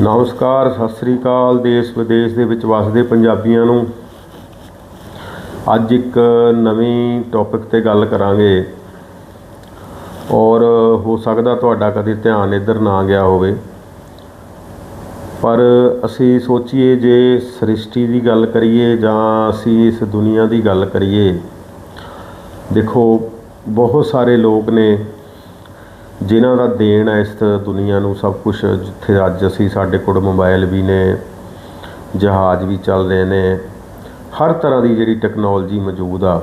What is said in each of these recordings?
ਨਮਸਕਾਰ, ਸਤਿ ਸ੍ਰੀ ਅਕਾਲ। ਦੇਸ਼ ਵਿਦੇਸ਼ ਦੇ ਵਿੱਚ ਵਸਦੇ ਪੰਜਾਬੀਆਂ ਨੂੰ। ਅੱਜ ਇੱਕ ਨਵੀਂ ਟੌਪਿਕ ਤੇ ਗੱਲ ਕਰਾਂਗੇ। ਔਰ ਹੋ ਸਕਦਾ ਤੁਹਾਡਾ ਕਦੇ ਧਿਆਨ ਇੱਧਰ ਨਾ ਗਿਆ ਹੋਵੇ। ਪਰ ਅਸੀਂ ਸੋਚੀਏ, ਜੇ ਸ੍ਰਿਸ਼ਟੀ ਦੀ ਗੱਲ ਕਰੀਏ ਜਾਂ ਅਸੀਂ ਇਸ ਦੁਨੀਆ ਦੀ ਗੱਲ ਕਰੀਏ। ਦੇਖੋ, ਬਹੁਤ ਸਾਰੇ ਲੋਕ ਨੇ ਜਿਨ੍ਹਾਂ ਦਾ ਦੇਣ ਹੈ ਇਸ ਦੁਨੀਆ ਨੂੰ, ਸਭ ਕੁਝ ਜਿੱਥੇ ਅੱਜ ਅਸੀਂ ਸਾਡੇ ਕੋਲ ਮੋਬਾਈਲ ਵੀ ਨੇ, ਜਹਾਜ਼ ਵੀ ਚੱਲ ਰਹੇ ਨੇ, ਹਰ ਤਰ੍ਹਾਂ ਦੀ ਜਿਹੜੀ ਟੈਕਨੋਲੋਜੀ ਮੌਜੂਦ ਆ।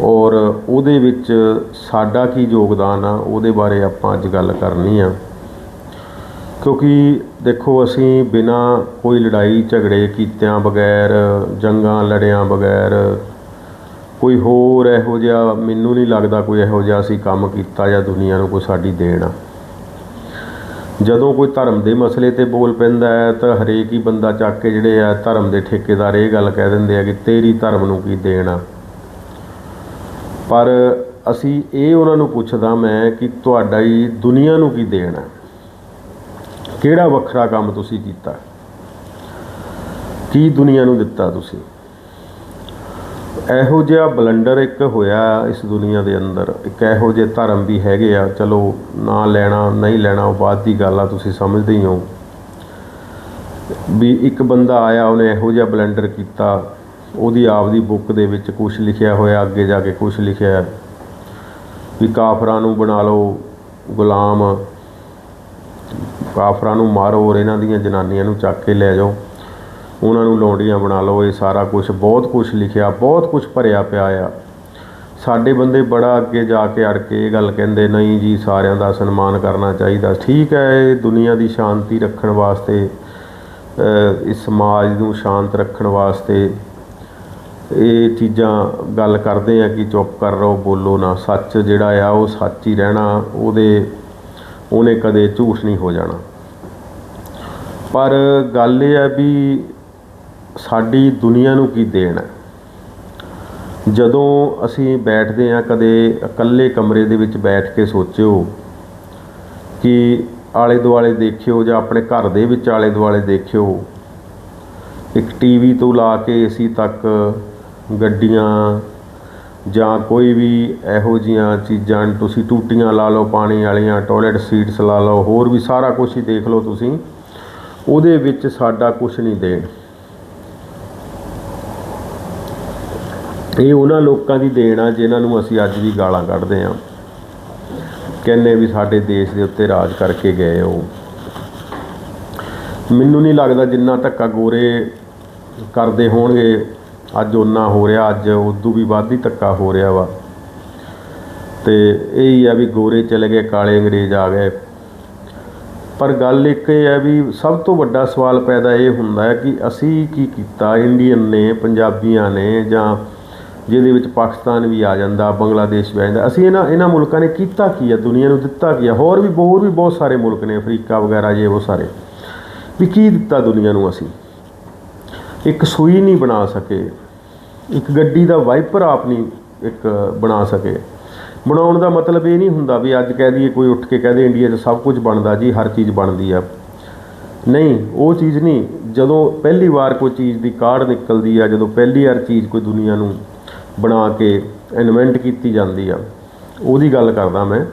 ਔਰ ਉਹਦੇ ਵਿੱਚ ਸਾਡਾ ਕੀ ਯੋਗਦਾਨ ਆ, ਉਹਦੇ ਬਾਰੇ ਆਪਾਂ ਅੱਜ ਗੱਲ ਕਰਨੀ ਆ। ਕਿਉਂਕਿ ਦੇਖੋ, ਅਸੀਂ ਬਿਨਾ ਕੋਈ ਲੜਾਈ ਝਗੜੇ ਕੀਤਿਆਂ ਬਗੈਰ, ਜੰਗਾਂ ਲੜਿਆਂ ਬਗੈਰ ਕੋਈ ਹੋਰ ਇਹੋ ਜਿਹਾ ਮੈਨੂੰ ਨਹੀਂ ਲੱਗਦਾ ਕੋਈ ਇਹੋ ਜਿਹਾ ਅਸੀਂ ਕੰਮ ਕੀਤਾ ਜਾਂ ਦੁਨੀਆ ਨੂੰ ਕੋਈ ਸਾਡੀ ਦੇਣ ਆ। ਜਦੋਂ ਕੋਈ ਧਰਮ ਦੇ ਮਸਲੇ ਤੇ ਬੋਲ ਪੈਂਦਾ ਹੈ ਤਾਂ ਹਰੇਕ ਹੀ ਬੰਦਾ ਚੱਕ ਕੇ ਜਿਹੜੇ ਆ ਧਰਮ ਦੇ ਠੇਕੇਦਾਰ ਇਹ ਗੱਲ ਕਹਿ ਦਿੰਦੇ ਆ ਕਿ ਤੇਰੀ ਧਰਮ ਨੂੰ ਕੀ ਦੇਣ ਆ। ਪਰ ਅਸੀਂ ਇਹ ਉਹਨਾਂ ਨੂੰ ਪੁੱਛਦਾ ਮੈਂ ਕਿ ਤੁਹਾਡਾ ਹੀ ਦੁਨੀਆ ਨੂੰ ਕੀ ਦੇਣ ਆ? ਕਿਹੜਾ ਵੱਖਰਾ ਕੰਮ ਤੁਸੀਂ ਕੀਤਾ? ਕੀ ਦੁਨੀਆ ਨੂੰ ਦਿੱਤਾ ਤੁਸੀਂ? ਇਹੋ ਜਿਹਾ ਬਲੰਡਰ ਇੱਕ ਹੋਇਆ ਇਸ ਦੁਨੀਆ ਦੇ ਅੰਦਰ। ਇੱਕ ਇਹੋ ਜਿਹੇ ਧਰਮ ਵੀ ਹੈਗੇ ਆ, ਚਲੋ, ਨਾ ਲੈਣਾ, ਨਹੀਂ ਲੈਣਾ, ਉਹ ਬਾਅਦ ਦੀ ਗੱਲ ਆ, ਤੁਸੀਂ ਸਮਝਦੇ ਹੀ ਹੋ। ਵੀ ਇੱਕ ਬੰਦਾ ਆਇਆ, ਉਹਨੇ ਇਹੋ ਜਿਹਾ ਬਲੰਡਰ ਕੀਤਾ, ਉਹਦੀ ਆਪਦੀ ਬੁੱਕ ਦੇ ਵਿੱਚ ਕੁਝ ਲਿਖਿਆ ਹੋਇਆ, ਅੱਗੇ ਜਾ ਕੇ ਕੁਝ ਲਿਖਿਆ। ਵੀ ਕਾਫਰਾਂ ਨੂੰ ਬਣਾ ਲਓ, ਗੁਲਾਮ। ਕਾਫਰਾਂ ਨੂੰ ਮਾਰੋ ਔਰ ਇਹਨਾਂ ਦੀਆਂ ਜਨਾਨੀਆਂ ਨੂੰ ਚੱਕ ਕੇ ਲੈ ਜਾਓ। ਉਹਨਾਂ ਨੂੰ ਲੌਂਡੀਆਂ ਬਣਾ ਲਓ, ਇਹ ਸਾਰਾ ਕੁਝ ਬਹੁਤ ਕੁਝ ਲਿਖਿਆ, ਬਹੁਤ ਕੁਝ ਭਰਿਆ ਪਿਆ ਆ। ਸਾਡੇ ਬੰਦੇ ਬੜਾ ਅੱਗੇ ਜਾ ਕੇ ਅੜ ਕੇ ਇਹ ਗੱਲ ਕਹਿੰਦੇ, ਨਹੀਂ ਜੀ, ਸਾਰਿਆਂ ਦਾ ਸਨਮਾਨ ਕਰਨਾ ਚਾਹੀਦਾ। ਠੀਕ ਹੈ, ਇਹ ਦੁਨੀਆ ਦੀ ਸ਼ਾਂਤੀ ਰੱਖਣ ਵਾਸਤੇ ਇਸ ਸਮਾਜ ਨੂੰ ਸ਼ਾਂਤ ਰੱਖਣ ਵਾਸਤੇ ਇਹ ਚੀਜ਼ਾਂ ਗੱਲ ਕਰਦੇ ਆ ਕਿ ਚੁੱਪ ਕਰ ਰਹੋ, ਬੋਲੋ ਨਾ। ਸੱਚ ਜਿਹੜਾ ਆ, ਉਹ ਸੱਚ ਹੀ ਰਹਿਣਾ, ਉਹਦੇ, ਉਹਨੇ ਕਦੇ ਝੂਠ ਨਹੀਂ ਹੋ ਜਾਣਾ। ਪਰ ਗੱਲ ਇਹ ਹੈ ਵੀ ਸਾਡੀ ਦੁਨੀਆ ਨੂੰ ਕੀ ਦੇਣ ਹੈ? ਜਦੋਂ ਅਸੀਂ ਬੈਠਦੇ ਹਾਂ ਕਦੇ ਇਕੱਲੇ ਕਮਰੇ ਦੇ ਵਿੱਚ ਬੈਠ ਕੇ ਸੋਚਿਓ ਕਿ ਆਲੇ ਦੁਆਲੇ ਦੇਖਿਓ ਜਾਂ ਆਪਣੇ ਘਰ ਦੇ ਵਿੱਚ ਆਲੇ ਦੁਆਲੇ ਦੇਖਿਓ, ਇੱਕ ਟੀਵੀ ਤੋਂ ਲਾ ਕੇ ਏਸੀ ਤੱਕ ਗੱਡੀਆਂ ਜਾਂ ਕੋਈ ਵੀ ਇਹੋ ਜੀਆਂ ਚੀਜ਼ਾਂ ਤੁਸੀਂ ਟੂਟੀਆਂ ਲਾ ਲਓ, ਪਾਣੀ ਵਾਲੀਆਂ, ਟਾਇਲਟ ਸੀਟਸ ਲਾ ਲਓ, ਹੋਰ ਵੀ ਸਾਰਾ ਕੁਝ ਹੀ ਦੇਖ ਲਓ ਤੁਸੀਂ, ਉਹਦੇ ਵਿੱਚ ਸਾਡਾ ਕੁਝ ਨਹੀਂ ਦੇਣ। ਇਹ ਉਹਨਾਂ ਲੋਕਾਂ ਦੀ ਦੇਣ ਆ ਜਿਨ੍ਹਾਂ ਨੂੰ ਅਸੀਂ ਅੱਜ ਵੀ ਗਾਲਾਂ ਕੱਢਦੇ ਆ। ਕਹਿੰਨੇ ਵੀ ਸਾਡੇ ਦੇਸ਼ ਦੇ ਉੱਤੇ ਰਾਜ ਕਰਕੇ ਗਏ ਉਹ ਮੈਨੂੰ ਨਹੀਂ ਲੱਗਦਾ ਜਿੰਨਾ ਧੱਕਾ ਗੋਰੇ ਕਰਦੇ ਹੋਣਗੇ, ਅੱਜ ਓਨਾ ਹੋ ਰਿਹਾ, ਅੱਜ ਉਦੋਂ ਵੀ ਵੱਧ ਹੀ ਧੱਕਾ ਹੋ ਰਿਹਾ ਵਾ। ਤੇ ਇਹ ਹੀ ਆ ਵੀ ਗੋਰੇ ਚਲੇ ਗਏ, ਕਾਲੇ ਅੰਗਰੇਜ਼ ਆ ਗਏ। ਪਰ ਗੱਲ ਇੱਕ ਇਹ ਹੈ ਵੀ ਸਭ ਤੋਂ ਵੱਡਾ ਸਵਾਲ ਪੈਦਾ ਇਹ ਹੁੰਦਾ ਹੈ ਕਿ ਅਸੀਂ ਕੀ ਕੀਤਾ? ਇੰਡੀਅਨ ਨੇ, ਪੰਜਾਬੀਆਂ ਨੇ ਜਾਂ ਜਿਹਦੇ ਵਿੱਚ ਪਾਕਿਸਤਾਨ ਵੀ ਆ ਜਾਂਦਾ, ਬੰਗਲਾਦੇਸ਼ ਵੀ ਆ ਜਾਂਦਾ। ਅਸੀਂ ਇਹਨਾਂ ਇਹਨਾਂ ਮੁਲਕਾਂ ਨੇ ਕੀਤਾ ਕੀ ਆ? ਦੁਨੀਆ ਨੂੰ ਦਿੱਤਾ ਕੀ ਹੈ ਹੋਰ ਵੀ ਹੋਰ ਵੀ ਬਹੁਤ ਸਾਰੇ ਮੁਲਕ ਨੇ, ਅਫਰੀਕਾ ਵਗੈਰਾ, ਜੇ ਉਹ ਸਾਰੇ। ਵੀ ਕੀ ਦਿੱਤਾ ਦੁਨੀਆ ਨੂੰ ਅਸੀਂ? ਇੱਕ ਸੂਈ ਨਹੀਂ ਬਣਾ ਸਕੇ। ਇੱਕ ਗੱਡੀ ਦਾ ਵਾਈਪਰ ਆਪ ਨਹੀਂ ਇੱਕ ਬਣਾ ਸਕੇ। ਬਣਾਉਣ ਦਾ ਮਤਲਬ ਇਹ ਨਹੀਂ ਹੁੰਦਾ ਵੀ ਅੱਜ ਕਹਿ ਦਈਏ, ਕੋਈ ਉੱਠ ਕੇ ਕਹਦੇ ਇੰਡੀਆ 'ਚ ਸਭ ਕੁਝ ਬਣਦਾ ਜੀ, ਹਰ ਚੀਜ਼ ਬਣਦੀ ਆ। ਨਹੀਂ, ਉਹ ਚੀਜ਼ ਨਹੀਂ। ਜਦੋਂ ਪਹਿਲੀ ਵਾਰ ਕੋਈ ਚੀਜ਼ ਦੀ ਕਾਢ ਨਿਕਲਦੀ ਆ, ਜਦੋਂ ਪਹਿਲੀ ਵਾਰ ਚੀਜ਼ ਕੋਈ ਦੁਨੀਆ ਨੂੰ ਬਣਾ ਕੇ ਇਨਵੈਂਟ ਕੀਤੀ ਜਾਂਦੀ ਆ। ਉਹਦੀ ਗੱਲ ਕਰਦਾ ਮੈਂ।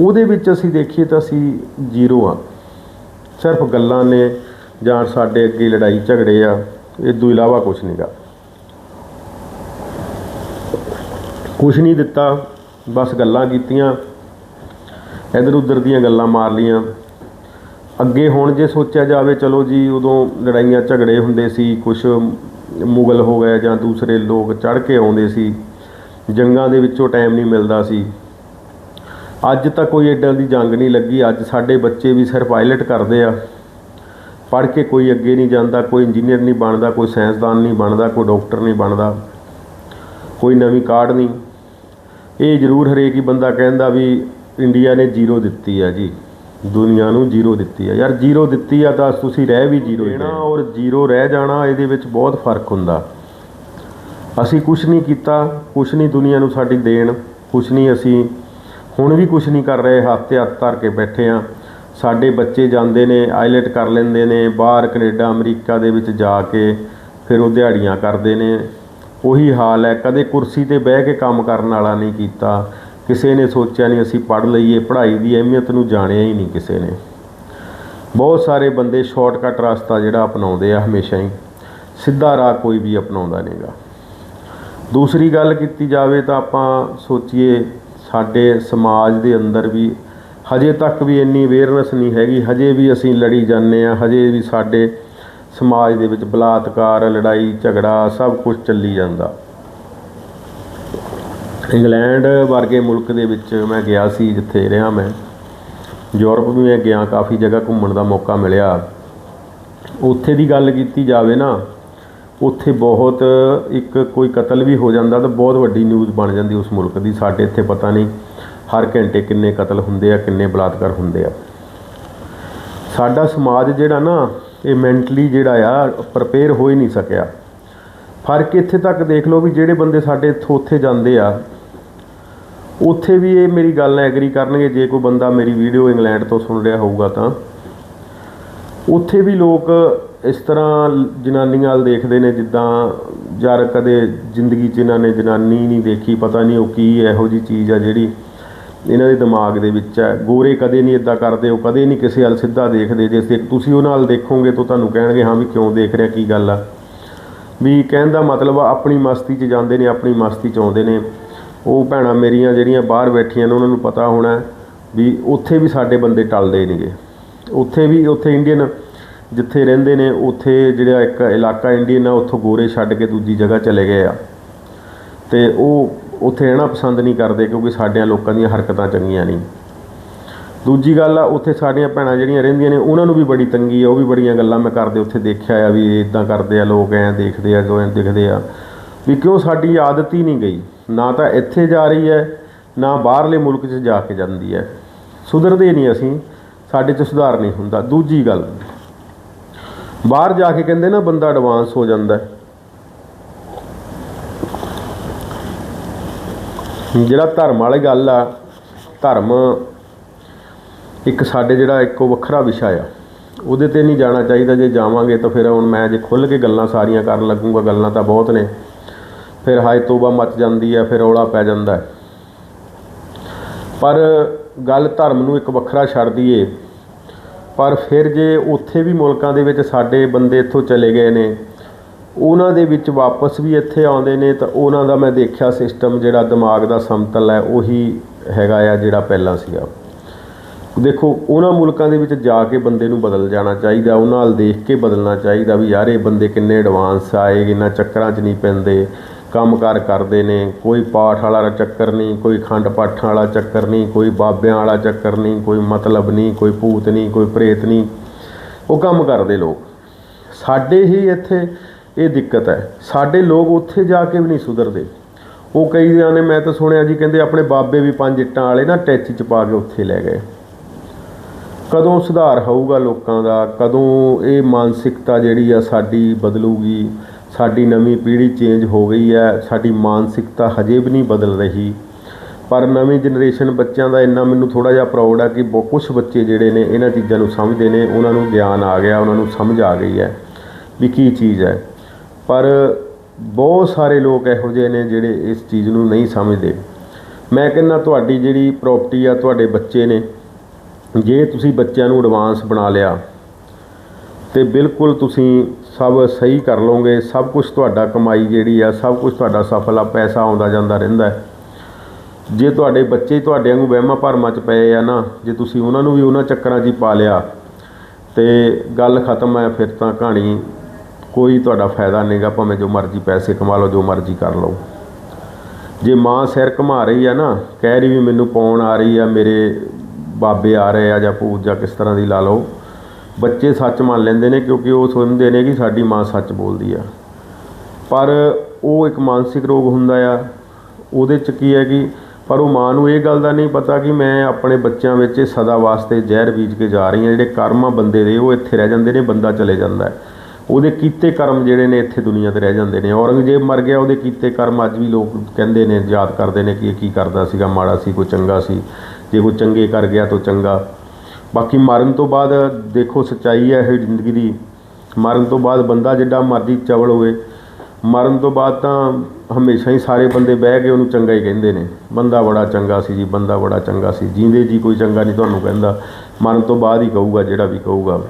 ਉਹਦੇ ਵਿੱਚ ਅਸੀਂ ਦੇਖੀਏ ਤਾਂ ਅਸੀਂ ਜ਼ੀਰੋ ਆ। ਸਿਰਫ ਗੱਲਾਂ ਨੇ ਜਾਂ ਸਾਡੇ ਅੱਗੇ ਲੜਾਈ ਝਗੜੇ ਆ, ਇਹ ਤੋਂ ਇਲਾਵਾ ਕੁਝ ਨਹੀਂਗਾ ਕੁਝ ਨਹੀਂ ਦਿੱਤਾ, ਬਸ ਗੱਲਾਂ ਕੀਤੀਆਂ। ਇਧਰ ਉਧਰ ਦੀਆਂ ਗੱਲਾਂ ਮਾਰ ਲੀਆਂ ਅੱਗੇ ਹੁਣ ਜੇ ਸੋਚਿਆ ਜਾਵੇ, ਚਲੋ ਜੀ, ਉਦੋਂ ਲੜਾਈਆਂ ਝਗੜੇ ਹੁੰਦੇ ਸੀ ਕੁਝ ਮੁਗਲ ਹੋ ਗਏ ਜਾਂ ਦੂਸਰੇ ਲੋਕ ਚੜ ਕੇ ਆਉਂਦੇ ਸੀ, ਜੰਗਾਂ ਦੇ ਵਿੱਚੋਂ ਟਾਈਮ ਨਹੀਂ ਮਿਲਦਾ ਸੀ। ਅੱਜ ਤਾਂ ਕੋਈ ਐਡਾਂ ਦੀ ਜੰਗ ਨਹੀਂ ਲੱਗੀ, ਅੱਜ ਸਾਡੇ ਬੱਚੇ ਵੀ ਸਿਰਫ ਪਾਇਲਟ ਕਰਦੇ ਆ। ਪੜ੍ਹ ਕੇ ਕੋਈ ਅੱਗੇ ਨਹੀਂ ਜਾਂਦਾ, ਕੋਈ ਇੰਜੀਨੀਅਰ ਨਹੀਂ ਬਣਦਾ, ਕੋਈ ਸਾਇੰਸਦਾਨ ਨਹੀਂ ਬਣਦਾ, ਕੋਈ ਡਾਕਟਰ ਨਹੀਂ ਬਣਦਾ, ਕੋਈ ਨਵੀਂ ਕਾਢ ਨਹੀਂ। ਇਹ ਜ਼ਰੂਰ ਹਰੇਕ ਹੀ ਬੰਦਾ ਕਹਿੰਦਾ ਵੀ ਇੰਡੀਆ ਨੇ ਜ਼ੀਰੋ ਦਿੱਤੀ ਆ ਜੀ। ਦੁਨੀਆ ਨੂੰ ਜ਼ੀਰੋ ਦਿੱਤੀ ਆ। ਯਾਰ ਜ਼ੀਰੋ ਦਿੱਤੀ ਆ ਤਾਂ ਤੁਸੀਂ ਰਹਿ ਵੀ ਜ਼ੀਰੋ ਹੀ ਗਏ। ਔਰ ਜ਼ੀਰੋ ਰਹਿ ਜਾਣਾ ਇਹਦੇ ਵਿੱਚ ਬਹੁਤ ਫ਼ਰਕ ਹੁੰਦਾ। ਅਸੀਂ ਕੁਝ ਨਹੀਂ ਕੀਤਾ ਕੁਝ ਨਹੀਂ ਦੁਨੀਆ ਨੂੰ ਸਾਡੀ ਦੇਣ ਕੁਝ ਨਹੀਂ ਅਸੀਂ ਹੁਣ ਵੀ ਕੁਝ ਨਹੀਂ ਕਰ ਰਹੇ ਹੱਥ ਤੇ ਹੱਥ ਧਰ ਕੇ ਬੈਠੇ ਆ। ਸਾਡੇ ਬੱਚੇ ਜਾਂਦੇ ਨੇ ਆਈਲੈਟ ਕਰ ਲੈਂਦੇ ਨੇ ਬਾਹਰ ਕੈਨੇਡਾ ਅਮਰੀਕਾ ਦੇ ਵਿੱਚ ਜਾ ਕੇ ਫਿਰ ਉਹ ਦਿਹਾੜੀਆਂ ਕਰਦੇ ਨੇ। ਉਹੀ ਹਾਲ ਹੈ ਕਦੇ ਕੁਰਸੀ ਤੇ ਬਹਿ ਕੇ ਕੰਮ ਕਰਨ ਵਾਲਾ ਨਹੀਂ ਕੀਤਾ ਕਿਸੇ ਨੇ ਸੋਚਿਆ ਨਹੀਂ, ਅਸੀਂ ਪੜ੍ਹ ਲਈਏ, ਪੜ੍ਹਾਈ ਦੀ ਅਹਿਮੀਅਤ ਨੂੰ ਜਾਣਿਆ ਹੀ ਨਹੀਂ ਕਿਸੇ ਨੇ। ਬਹੁਤ ਸਾਰੇ ਬੰਦੇ ਸ਼ਾਰਟਕਟ ਰਸਤਾ ਜਿਹੜਾ ਅਪਣਾਉਂਦੇ ਆ ਹਮੇਸ਼ਾ ਹੀ। ਸਿੱਧਾ ਰਾਹ ਕੋਈ ਵੀ ਅਪਣਾਉਂਦਾ ਨਹੀਂਗਾ ਦੂਸਰੀ ਗੱਲ ਕੀਤੀ ਜਾਵੇ ਤਾਂ ਆਪਾਂ ਸੋਚੀਏ, ਸਾਡੇ ਸਮਾਜ ਦੇ ਅੰਦਰ ਵੀ ਹਜੇ ਤੱਕ ਵੀ ਇੰਨੀ ਅਵੇਅਰਨੈਸ ਨਹੀਂ ਹੈਗੀ। ਹਜੇ ਵੀ ਅਸੀਂ ਲੜੀ ਜਾਂਦੇ ਆ ਹਜੇ ਵੀ ਸਾਡੇ ਸਮਾਜ ਦੇ ਵਿੱਚ ਬਲਾਤਕਾਰ, ਲੜਾਈ, ਝਗੜਾ ਸਭ ਕੁਝ ਚੱਲੀ ਜਾਂਦਾ। ਇੰਗਲੈਂਡ ਵਰਗੇ ਮੁਲਕ ਦੇ ਵਿੱਚ ਮੈਂ ਗਿਆ ਸੀ, ਜਿੱਥੇ ਰਿਹਾ ਮੈਂ। ਯੂਰਪ ਵੀ ਮੈਂ ਗਿਆ, ਕਾਫੀ ਜਗ੍ਹਾ ਘੁੰਮਣ ਦਾ ਮੌਕਾ ਮਿਲਿਆ। ਉੱਥੇ ਦੀ ਗੱਲ ਕੀਤੀ ਜਾਵੇ ਨਾ, ਉੱਥੇ ਬਹੁਤ ਇੱਕ ਕੋਈ ਕਤਲ ਵੀ ਹੋ ਜਾਂਦਾ ਤਾਂ ਬਹੁਤ ਵੱਡੀ ਨਿਊਜ਼ ਬਣ ਜਾਂਦੀ ਉਸ ਮੁਲਕ ਦੀ। ਸਾਡੇ ਇੱਥੇ ਪਤਾ ਨਹੀਂ ਹਰ ਘੰਟੇ ਕਿੰਨੇ ਕਤਲ ਹੁੰਦੇ ਆ, ਕਿੰਨੇ ਬਲਾਤਕਾਰ ਹੁੰਦੇ ਆ। ਸਾਡਾ ਸਮਾਜ ਜਿਹੜਾ ਨਾ, ਇਹ ਮੈਂਟਲੀ ਜਿਹੜਾ ਆ ਪ੍ਰਪੇਅਰ ਹੋ ਹੀ ਨਹੀਂ ਸਕਿਆ। ਫ਼ਰਕ ਇੱਥੇ ਤੱਕ ਦੇਖ ਲਓ ਵੀ ਜਿਹੜੇ ਬੰਦੇ ਸਾਡੇ ਇੱਥੋਂ ਉੱਥੇ ਜਾਂਦੇ ਆ ਉੱਥੇ ਵੀ ਇਹ ਮੇਰੀ ਗੱਲ ਨਾਲ ਐਗਰੀ ਕਰਨਗੇ, ਜੇ ਕੋਈ ਬੰਦਾ ਮੇਰੀ ਵੀਡੀਓ ਇੰਗਲੈਂਡ ਤੋਂ ਸੁਣ ਰਿਹਾ ਹੋਊਗਾ ਤਾਂ। ਉੱਥੇ ਵੀ ਲੋਕ ਇਸ ਤਰ੍ਹਾਂ ਜਨਾਨੀਆਂ ਵੱਲ ਦੇਖਦੇ ਨੇ, ਜਿੱਦਾਂ ਯਾਰ ਕਦੇ ਜ਼ਿੰਦਗੀ 'ਚ ਇਹਨਾਂ ਨੇ ਜਨਾਨੀ ਨਹੀਂ ਦੇਖੀ, ਪਤਾ ਨਹੀਂ ਉਹ ਕੀ ਇਹੋ ਜੀ ਚੀਜ਼ ਆ ਜਿਹੜੀ ਇਹਨਾਂ ਦੇ ਦਿਮਾਗ ਦੇ ਵਿੱਚ ਹੈ ਗੋਰੇ ਕਦੇ ਨਹੀਂ ਇਦਾਂ ਕਰਦੇ, ਉਹ ਕਦੇ ਨਹੀਂ ਕਿਸੇ ਵੱਲ ਸਿੱਧਾ ਦੇਖਦੇ। ਜੇ ਸਿ- ਤੁਸੀਂ ਉਹਨਾਂ ਨਾਲ ਦੇਖੋਗੇ ਤਾਂ ਤੁਹਾਨੂੰ ਕਹਿਣਗੇ, ਹਾਂ ਵੀ ਕਿਉਂ ਦੇਖ ਰਿਹਾ, ਕੀ ਗੱਲ ਆ? ਵੀ ਕਹਿਣ ਦਾ ਮਤਲਬ ਆਪਣੀ ਮਸਤੀ 'ਚ ਜਾਂਦੇ ਨੇ, ਆਪਣੀ ਮਸਤੀ 'ਚ ਆਉਂਦੇ ਨੇ। ਉਹ ਭੈਣਾਂ ਮੇਰੀਆਂ ਜਿਹੜੀਆਂ ਬਾਹਰ ਬੈਠੀਆਂ ਨੇ, ਉਹਨਾਂ ਨੂੰ ਪਤਾ ਹੋਣਾ ਵੀ ਉੱਥੇ ਵੀ ਸਾਡੇ ਬੰਦੇ ਟਲਦੇ ਨੇਗੇ। ਉੱਥੇ ਵੀ, ਉੱਥੇ ਇੰਡੀਅਨ ਜਿੱਥੇ ਰਹਿੰਦੇ ਨੇ, ਉੱਥੇ ਜਿਹੜਾ ਇੱਕ ਇਲਾਕਾ ਇੰਡੀਅਨ ਆ, ਉੱਥੋਂ ਗੋਰੇ ਛੱਡ ਕੇ ਦੂਜੀ ਜਗ੍ਹਾ ਚਲੇ ਗਏ ਆ। ਤੇ ਉਹ ਉੱਥੇ ਰਹਿਣਾ ਪਸੰਦ ਨਹੀਂ ਕਰਦੇ ਕਿਉਂਕਿ ਸਾਡਿਆਂ ਲੋਕਾਂ ਦੀਆਂ ਹਰਕਤਾਂ ਚੰਗੀਆਂ ਨਹੀਂ। ਦੂਜੀ ਗੱਲ ਆ, ਉੱਥੇ ਸਾਡੀਆਂ ਭੈਣਾਂ ਜਿਹੜੀਆਂ ਰਹਿੰਦੀਆਂ ਨੇ, ਉਹਨਾਂ ਨੂੰ ਵੀ ਬੜੀ ਤੰਗੀ ਆ, ਉਹ ਵੀ ਬੜੀਆਂ ਗੱਲਾਂ ਮੈਂ ਕਰਦੇ ਉੱਥੇ ਦੇਖਿਆ ਆ ਵੀ ਇਦਾਂ ਕਰਦੇ ਆ, ਲੋਕ ਐਂ ਦੇਖਦੇ ਆ ਜੋ ਐਂ ਦਿਖਦੇ ਆ। ਵੀ ਕਿਉਂ ਸਾਡੀ ਆਦਤ ਹੀ ਨਹੀਂ ਗਈ? ਨਾ ਤਾਂ ਇੱਥੇ ਜਾ ਰਹੀ ਹੈ, ਨਾ ਬਾਹਰਲੇ ਮੁਲਕ 'ਚ ਜਾ ਕੇ ਜਾਂਦੀ ਹੈ। ਸੁਧਰਦੇ ਨਹੀਂ ਅਸੀਂ, ਸਾਡੇ 'ਚ ਸੁਧਾਰ ਨਹੀਂ ਹੁੰਦਾ। ਦੂਜੀ ਗੱਲ, ਬਾਹਰ ਜਾ ਕੇ ਕਹਿੰਦੇ ਨਾ ਬੰਦਾ ਐਡਵਾਂਸ ਹੋ ਜਾਂਦਾ ਜਿਹੜਾ ਧਰਮ ਵਾਲੀ ਗੱਲ ਆ, ਧਰਮ ਇੱਕ ਸਾਡੇ ਜਿਹੜਾ ਇੱਕੋ ਵੱਖਰਾ ਵਿਸ਼ਾ ਆ। ਉਹਦੇ ਤੇ ਨਹੀਂ ਜਾਣਾ ਚਾਹੀਦਾ। ਜੇ ਜਾਵਾਂਗੇ ਤਾਂ ਫਿਰ ਹੁਣ ਮੈਂ ਜੇ ਖੁੱਲ ਕੇ ਗੱਲਾਂ ਸਾਰੀਆਂ ਕਰਨ ਲੱਗੂੰਗਾ, ਗੱਲਾਂ ਤਾਂ ਬਹੁਤ ਨੇ। ਫਿਰ ਹਾਏ ਤੋਬਾ ਮਚ ਜਾਂਦੀ ਹੈ, ਫਿਰ ਔਲਾ ਪੈ ਜਾਂਦਾ ਹੈ। ਪਰ ਗੱਲ ਧਰਮ ਨੂੰ ਇੱਕ ਵੱਖਰਾ ਛੱਡ ਦਈਏ, ਪਰ ਫਿਰ ਜੇ ਉੱਥੇ ਵੀ ਮੁਲਕਾਂ ਦੇ ਵਿੱਚ ਸਾਡੇ ਬੰਦੇ ਇੱਥੋਂ ਚਲੇ ਗਏ ਨੇ, ਉਹਨਾਂ ਦੇ ਵਿੱਚ ਵਾਪਸ ਵੀ ਇੱਥੇ ਆਉਂਦੇ ਨੇ, ਤਾਂ ਉਹਨਾਂ ਦਾ ਮੈਂ ਦੇਖਿਆ ਸਿਸਟਮ ਜਿਹੜਾ ਦਿਮਾਗ ਦਾ ਸਮਤਲ ਹੈ, ਉਹੀ ਹੈਗਾ ਆ ਜਿਹੜਾ ਪਹਿਲਾਂ ਸੀਗਾ। ਦੇਖੋ, ਉਹਨਾਂ ਮੁਲਕਾਂ ਦੇ ਵਿੱਚ ਜਾ ਕੇ ਬੰਦੇ ਨੂੰ ਬਦਲ ਜਾਣਾ ਚਾਹੀਦਾ, ਉਹਨਾਂ ਨਾਲ ਦੇਖ ਕੇ ਬਦਲਣਾ ਚਾਹੀਦਾ ਵੀ ਯਾਰ ਇਹ ਬੰਦੇ ਕਿੰਨੇ ਐਡਵਾਂਸ ਆਏ ਇਹਨਾਂ ਚੱਕਰਾਂ 'ਚ ਨਹੀਂ ਪੈਂਦੇ। ਕੰਮਕਾਰ ਕਰਦੇ ਨੇ, ਕੋਈ ਪਾਠ ਵਾਲਾ ਚੱਕਰ ਨਹੀਂ, ਕੋਈ ਖੰਡ ਪਾਠਾਂ ਵਾਲਾ ਚੱਕਰ ਨਹੀਂ, ਕੋਈ ਬਾਬਿਆਂ ਵਾਲਾ ਚੱਕਰ ਨਹੀਂ, ਕੋਈ ਮਤਲਬ ਨਹੀਂ, ਕੋਈ ਭੂਤ ਨਹੀਂ, ਕੋਈ ਪ੍ਰੇਤ ਨਹੀਂ। ਉਹ ਕੰਮ ਕਰਦੇ ਲੋਕ। ਸਾਡੇ ਹੀ ਇੱਥੇ ਇਹ ਦਿੱਕਤ ਹੈ। ਸਾਡੇ ਲੋਕ ਉੱਥੇ ਜਾ ਕੇ ਵੀ ਨਹੀਂ ਸੁਧਰਦੇ। ਉਹ ਕਈ ਦਿਨਾਂ ਨੇ ਮੈਂ ਤਾਂ ਸੁਣਿਆ ਜੀ, ਕਹਿੰਦੇ ਆਪਣੇ ਬਾਬੇ ਵੀ ਪੰਜ ਇੱਟਾਂ ਵਾਲੇ ਨਾ ਟੈਚੀ ਚ ਪਾ ਕੇ ਉੱਥੇ ਲੈ ਗਏ। ਕਦੋਂ ਸੁਧਾਰ ਹੋਊਗਾ ਲੋਕਾਂ ਦਾ? ਕਦੋਂ ਇਹ ਮਾਨਸਿਕਤਾ ਜਿਹੜੀ ਆ ਸਾਡੀ ਬਦਲੂਗੀ? ਸਾਡੀ ਨਵੀਂ ਪੀੜ੍ਹੀ ਚੇਂਜ ਹੋ ਗਈ ਹੈ, ਸਾਡੀ ਮਾਨਸਿਕਤਾ ਹਜੇ ਵੀ ਨਹੀਂ ਬਦਲ ਰਹੀ। ਪਰ ਨਵੀਂ ਜਨਰੇਸ਼ਨ ਬੱਚਿਆਂ ਦਾ ਇੰਨਾ ਮੈਨੂੰ ਥੋੜਾ ਜਿਹਾ ਪ੍ਰਾਊਡ ਆ ਕਿ ਕੁਝ ਬੱਚੇ ਜਿਹੜੇ ਨੇ, ਇਹਨਾਂ ਚੀਜ਼ਾਂ ਨੂੰ ਸਮਝਦੇ ਨੇ, ਉਹਨਾਂ ਨੂੰ ਗਿਆਨ ਆ ਗਿਆ, ਉਹਨਾਂ ਨੂੰ ਸਮਝ ਆ ਗਈ ਹੈ ਵੀ ਕੀ ਚੀਜ਼ ਹੈ। ਪਰ ਬਹੁਤ ਸਾਰੇ ਲੋਕ ਇਹੋ ਜਿਹੇ ਨੇ ਜਿਹੜੇ ਇਸ ਚੀਜ਼ ਨੂੰ ਨਹੀਂ ਸਮਝਦੇ। ਮੈਂ ਕਹਿੰਦਾ ਤੁਹਾਡੀ ਜਿਹੜੀ ਪ੍ਰਾਪਰਟੀ ਆ, ਤੁਹਾਡੇ ਬੱਚੇ ਨੇ, ਜੇ ਤੁਸੀਂ ਬੱਚਿਆਂ ਨੂੰ ਐਡਵਾਂਸ ਬਣਾ ਲਿਆ ਤੇ ਬਿਲਕੁਲ ਤੁਸੀਂ ਸਭ ਸਹੀ ਕਰ ਲਓਗੇ। ਸਭ ਕੁਝ ਤੁਹਾਡਾ ਕਮਾਈ ਜਿਹੜੀ ਆ, ਸਭ ਕੁਝ ਤੁਹਾਡਾ ਸਫਲ ਆ, ਪੈਸਾ ਆਉਂਦਾ ਜਾਂਦਾ ਰਹਿੰਦਾ ਜੇ ਤੁਹਾਡੇ ਬੱਚੇ ਹੀ ਤੁਹਾਡੇ ਵਾਂਗੂ ਵਹਿਮਾਂ ਭਰਮਾਂ ਚ ਪਏ ਆ ਨਾ, ਜੇ ਤੁਸੀਂ ਉਹਨਾਂ ਨੂੰ ਵੀ ਉਹਨਾਂ ਚੱਕਰਾਂ 'ਚ ਹੀ ਪਾ ਲਿਆ, ਤੇ ਗੱਲ ਖਤਮ ਹੈ ਫਿਰ ਤਾਂ ਕਹਾਣੀ, ਕੋਈ ਤੁਹਾਡਾ ਫਾਇਦਾ ਨਹੀਂਗਾ ਭਾਵੇਂ ਜੋ ਮਰਜ਼ੀ ਪੈਸੇ ਕਮਾ ਲਓ, ਜੋ ਮਰਜ਼ੀ ਕਰ ਲਓ। ਜੇ ਮਾਂ ਸਿਰ ਘੁਮਾ ਰਹੀ ਆ ਨਾ, ਕਹਿ ਰਹੀ ਵੀ ਮੈਨੂੰ ਪਾਉਣ ਆ ਰਹੀ ਆ, ਮੇਰੇ ਬਾਬੇ ਆ ਰਹੇ ਆ ਜਾਂ ਭੂਤ ਜਾਂ ਕਿਸ ਤਰ੍ਹਾਂ ਦੀ ਲਾ ਲਓ ਬੱਚੇ ਸੱਚ ਮੰਨ ਲੈਂਦੇ ਨੇ ਕਿਉਂਕਿ ਉਹ ਸੁਣਦੇ ਨੇ ਕਿ ਸਾਡੀ ਮਾਂ ਸੱਚ ਬੋਲਦੀ ਆ। ਪਰ ਉਹ ਇੱਕ ਮਾਨਸਿਕ ਰੋਗ ਹੁੰਦਾ ਆ। ਉਹਦੇ ਚ ਕੀ ਹੈ ਕਿ ਪਰ ਉਹ ਮਾਂ ਨੂੰ ਇਹ ਗੱਲ ਦਾ ਨਹੀਂ ਪਤਾ ਕਿ ਮੈਂ ਆਪਣੇ ਬੱਚਿਆਂ ਵਿੱਚ ਸਦਾ ਵਾਸਤੇ ਜ਼ਹਿਰ ਬੀਜ ਕੇ ਜਾ ਰਹੀ ਹਾਂ। ਜਿਹੜੇ ਕਰਮ ਆ ਬੰਦੇ ਦੇ, ਉਹ ਇੱਥੇ ਰਹਿ ਜਾਂਦੇ ਨੇ, ਬੰਦਾ ਚਲੇ ਜਾਂਦਾ ਉਹਦੇ ਕੀਤੇ ਕਰਮ ਜਿਹੜੇ ਨੇ ਇੱਥੇ ਦੁਨੀਆ ਤੇ ਰਹਿ ਜਾਂਦੇ ਨੇ। ਔਰੰਗਜ਼ੇਬ ਮਰ ਗਿਆ, ਉਹਦੇ ਕੀਤੇ ਕਰਮ ਅੱਜ ਵੀ ਲੋਕ ਕਹਿੰਦੇ ਨੇ, ਯਾਦ ਕਰਦੇ ਨੇ ਕਿ ਇਹ ਕੀ ਕਰਦਾ ਸੀਗਾ, ਮਾੜਾ ਸੀ, ਕੋਈ ਚੰਗਾ ਸੀ। ਜੇ ਕੋਈ ਚੰਗੇ ਕਰ ਗਿਆ ਤਾਂ ਚੰਗਾ। ਬਾਕੀ ਮਰਨ ਤੋਂ ਬਾਅਦ ਦੇਖੋ ਸੱਚਾਈ ਹੈ ਇਹ ਜ਼ਿੰਦਗੀ ਦੀ। ਮਰਨ ਤੋਂ ਬਾਅਦ ਬੰਦਾ ਜਿੱਡਾ ਮਰਜ਼ੀ ਚਵਲ ਹੋਵੇ, ਮਰਨ ਤੋਂ ਬਾਅਦ ਤਾਂ ਹਮੇਸ਼ਾ ਹੀ ਸਾਰੇ ਬੰਦੇ ਬਹਿ ਕੇ ਉਹਨੂੰ ਚੰਗਾ ਹੀ ਕਹਿੰਦੇ ਨੇ। ਬੰਦਾ ਬੜਾ ਚੰਗਾ ਸੀ ਜੀ, ਬੰਦਾ ਬੜਾ ਚੰਗਾ ਸੀ। ਜੀਂਦੇ ਜੀ ਕੋਈ ਚੰਗਾ ਨਹੀਂ ਤੁਹਾਨੂੰ ਕਹਿੰਦਾ। ਮਰਨ ਤੋਂ ਬਾਅਦ ਹੀ ਕਹੂਗਾ ਜਿਹੜਾ ਵੀ ਕਹੂਗਾ।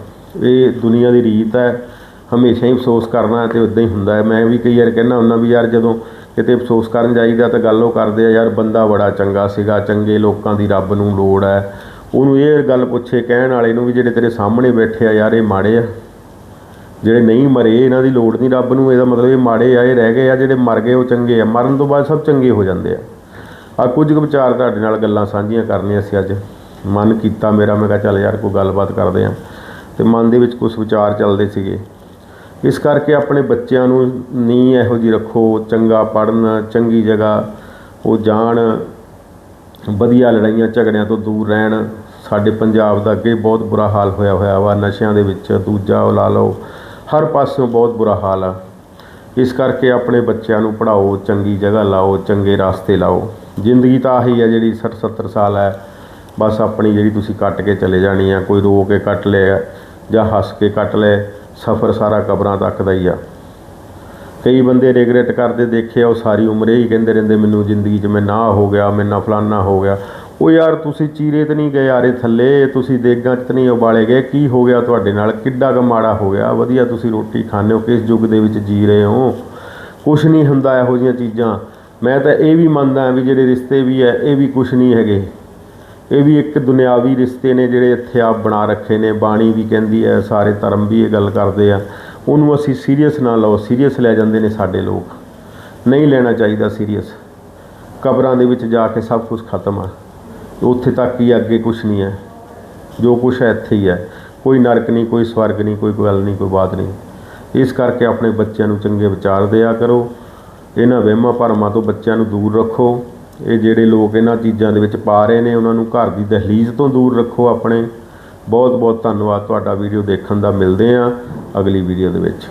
ਇਹ ਦੁਨੀਆ ਦੀ ਰੀਤ ਹੈ। ਹਮੇਸ਼ਾ ਹੀ ਅਫਸੋਸ ਕਰਨਾ ਤੇ ਉਦਾਂ ਹੀ ਹੁੰਦਾ ਹੈ। ਮੈਂ ਵੀ ਕਈ ਵਾਰ ਕਹਿੰਦਾ ਹੁੰਦਾ ਵੀ ਯਾਰ ਜਦੋਂ ਕਿਤੇ ਅਫਸੋਸ ਕਰਨ ਜਾਈਦਾ ਤਾਂ ਗੱਲ ਉਹ ਕਰਦੇ ਆ, ਯਾਰ ਬੰਦਾ ਬੜਾ ਚੰਗਾ ਸੀਗਾ, ਚੰਗੇ ਲੋਕਾਂ ਦੀ ਰੱਬ ਨੂੰ ਲੋੜ ਹੈ। ਉਹਨੂੰ ਇਹ ਗੱਲ ਪੁੱਛੇ ਕਹਿਣ ਵਾਲੇ ਨੂੰ ਵੀ ਜਿਹੜੇ ਤੇਰੇ ਸਾਹਮਣੇ ਬੈਠੇ ਆ ਯਾਰ, ਇਹ ਮਾੜੇ ਆ। ਜਿਹੜੇ ਨਹੀਂ ਮਰੇ, ਇਹਨਾਂ ਦੀ ਲੋੜ ਨਹੀਂ ਰੱਬ ਨੂੰ। ਇਹਦਾ ਮਤਲਬ ਇਹ ਮਾੜੇ ਆ, ਇਹ ਰਹਿ ਗਏ ਆ, ਜਿਹੜੇ ਮਰ ਗਏ ਉਹ ਚੰਗੇ ਆ। ਮਰਨ ਤੋਂ ਬਾਅਦ ਸਭ ਚੰਗੇ ਹੋ ਜਾਂਦੇ ਆ। ਆ ਕੁਝ ਕੁ ਵਿਚਾਰ ਤੁਹਾਡੇ ਨਾਲ ਗੱਲਾਂ ਸਾਂਝੀਆਂ ਕਰਨੀਆਂ ਸੀ ਅੱਜ। ਮਨ ਕੀਤਾ ਮੇਰਾ, ਮੈਂ ਕਿਹਾ ਚੱਲ ਯਾਰ ਕੋਈ ਗੱਲਬਾਤ ਕਰਦੇ ਆ। ਤੇ ਮਨ ਦੇ ਵਿੱਚ ਕੁਝ ਵਿਚਾਰ ਚੱਲਦੇ ਸੀਗੇ। ਇਸ ਕਰਕੇ ਆਪਣੇ ਬੱਚਿਆਂ ਨੂੰ ਨਹੀਂ ਇਹੋ ਜਿਹੀ ਰੱਖੋ। ਚੰਗਾ ਪੜਨ ਚੰਗੀ ਜਗ੍ਹਾ, ਉਹ ਜਾਣ। ਵਧੀਆ ਲੜਾਈਆਂ, ਝਗੜਿਆਂ ਤੋਂ ਦੂਰ ਰਹਿਣ, ਸਾਡੇ ਪੰਜਾਬ ਦਾ ਅੱਗੇ ਬਹੁਤ ਬੁਰਾ ਹਾਲ ਹੋਇਆ ਹੋਇਆ ਵਾ, ਨਸ਼ਿਆਂ ਦੇ ਵਿੱਚ, ਦੂਜਾ ਉਹ ਲਾ ਲਓ, ਹਰ ਪਾਸਿਓਂ ਬਹੁਤ ਬੁਰਾ ਹਾਲ ਆ। ਇਸ ਕਰਕੇ ਆਪਣੇ ਬੱਚਿਆਂ ਨੂੰ ਪੜ੍ਹਾਓ, ਚੰਗੀ ਜਗ੍ਹਾ ਲਾਓ, ਚੰਗੇ ਰਾਸਤੇ ਲਾਓ। ਜ਼ਿੰਦਗੀ ਤਾਂ ਆਹੀ ਹੈ ਜਿਹੜੀ 60 70 ਸਾਲ ਹੈ ਬਸ ਆਪਣੀ ਜਿਹੜੀ ਤੁਸੀਂ ਕੱਟ ਕੇ ਚਲੇ ਜਾਣੀ ਆ, ਕੋਈ ਰੋ ਕੇ ਕੱਟ ਲਿਆ ਜਾਂ ਹੱਸ ਕੇ ਕੱਟ ਲਏ ਸਫ਼ਰ ਸਾਰਾ ਕਬਰਾਂ ਤੱਕ ਦਾ ਹੀ ਆ। ਕਈ ਬੰਦੇ ਰਿਗਰੈਟ ਕਰਦੇ ਦੇਖੇ ਆ, ਉਹ ਸਾਰੀ ਉਮਰ ਹੀ ਕਹਿੰਦੇ ਰਹਿੰਦੇ, ਮੈਨੂੰ ਜ਼ਿੰਦਗੀ 'ਚ ਮੈਂ ਨਾ ਹੋ ਗਿਆ, ਮੈਂ ਨਾ ਫਲਾਨਾ ਹੋ ਗਿਆ। ਉਹ ਯਾਰ ਤੁਸੀਂ ਚੀਰੇ ਤੇ ਨਹੀਂ ਗਏ, ਆਰੇ ਥੱਲੇ, ਤੁਸੀਂ ਦੇਗਾਂ 'ਚ ਤਾਂ ਨਹੀਂ ਉਬਾਲੇ ਗਏ। ਕੀ ਹੋ ਗਿਆ ਤੁਹਾਡੇ ਨਾਲ? ਕਿੱਡਾ ਕੁ ਮਾੜਾ ਹੋ ਗਿਆ? ਵਧੀਆ ਤੁਸੀਂ ਰੋਟੀ ਖਾਂਦੇ ਹੋ, ਕਿਸ ਯੁੱਗ ਦੇ ਵਿੱਚ ਜੀ ਰਹੇ ਹੋ? ਕੁਛ ਨਹੀਂ ਹੁੰਦਾ ਇਹੋ ਜਿਹੀਆਂ ਚੀਜ਼ਾਂ। ਮੈਂ ਤਾਂ ਇਹ ਵੀ ਮੰਨਦਾ ਵੀ ਜਿਹੜੇ ਰਿਸ਼ਤੇ ਵੀ ਹੈ ਇਹ ਵੀ ਕੁਛ ਨਹੀਂ ਹੈਗੇ। ਇਹ ਵੀ ਇੱਕ ਦੁਨਿਆਵੀ ਰਿਸ਼ਤੇ ਨੇ ਜਿਹੜੇ ਇੱਥੇ ਆਪ ਬਣਾ ਰੱਖੇ ਨੇ। ਬਾਣੀ ਵੀ ਕਹਿੰਦੀ ਹੈ, ਸਾਰੇ ਧਰਮ ਵੀ ਇਹ ਗੱਲ ਕਰਦੇ ਆ। ਉਹਨੂੰ ਅਸੀਂ ਸੀਰੀਅਸ ਨਾ ਲਓ, ਸੀਰੀਅਸ ਲੈ ਜਾਂਦੇ ਨੇ ਸਾਡੇ ਲੋਕ। ਨਹੀਂ ਲੈਣਾ ਚਾਹੀਦਾ ਸੀਰੀਅਸ। ਕਬਰਾਂ ਦੇ ਵਿੱਚ ਜਾ ਕੇ ਸਭ ਕੁਝ ਖਤਮ ਆ। ਉੱਥੇ ਤੱਕ ਹੀ ਅੱਗੇ ਕੁਝ ਨਹੀਂ ਹੈ। ਜੋ ਕੁਝ ਹੈ ਇੱਥੇ ਹੀ ਹੈ। ਕੋਈ ਨਰਕ ਨਹੀਂ, ਕੋਈ ਸਵਰਗ ਨਹੀਂ, ਕੋਈ ਗੱਲ ਨਹੀਂ, ਕੋਈ ਬਾਤ ਨਹੀਂ। ਇਸ ਕਰਕੇ ਆਪਣੇ ਬੱਚਿਆਂ ਨੂੰ ਚੰਗੇ ਵਿਚਾਰ ਦਿਆ ਕਰੋ। ਇਹਨਾਂ ਵਹਿਮਾਂ ਭਰਮਾਂ ਤੋਂ ਬੱਚਿਆਂ ਨੂੰ ਦੂਰ ਰੱਖੋ। ਇਹ ਜਿਹੜੇ ਲੋਕ ਇਹਨਾਂ ਚੀਜ਼ਾਂ ਦੇ ਵਿੱਚ ਪਾ ਰਹੇ ਨੇ, ਉਹਨਾਂ ਨੂੰ ਘਰ ਦੀ ਦਹਲੀਜ਼ ਤੋਂ ਦੂਰ ਰੱਖੋ ਆਪਣੇ। ਬਹੁਤ ਬਹੁਤ ਧੰਨਵਾਦ। ਤੁਹਾਡਾ ਵੀਡੀਓ ਦੇਖਣ ਦਾ ਮਿਲਦੇ ਹਾਂ ਅਗਲੀ ਵੀਡੀਓ ਦੇ ਵਿੱਚ।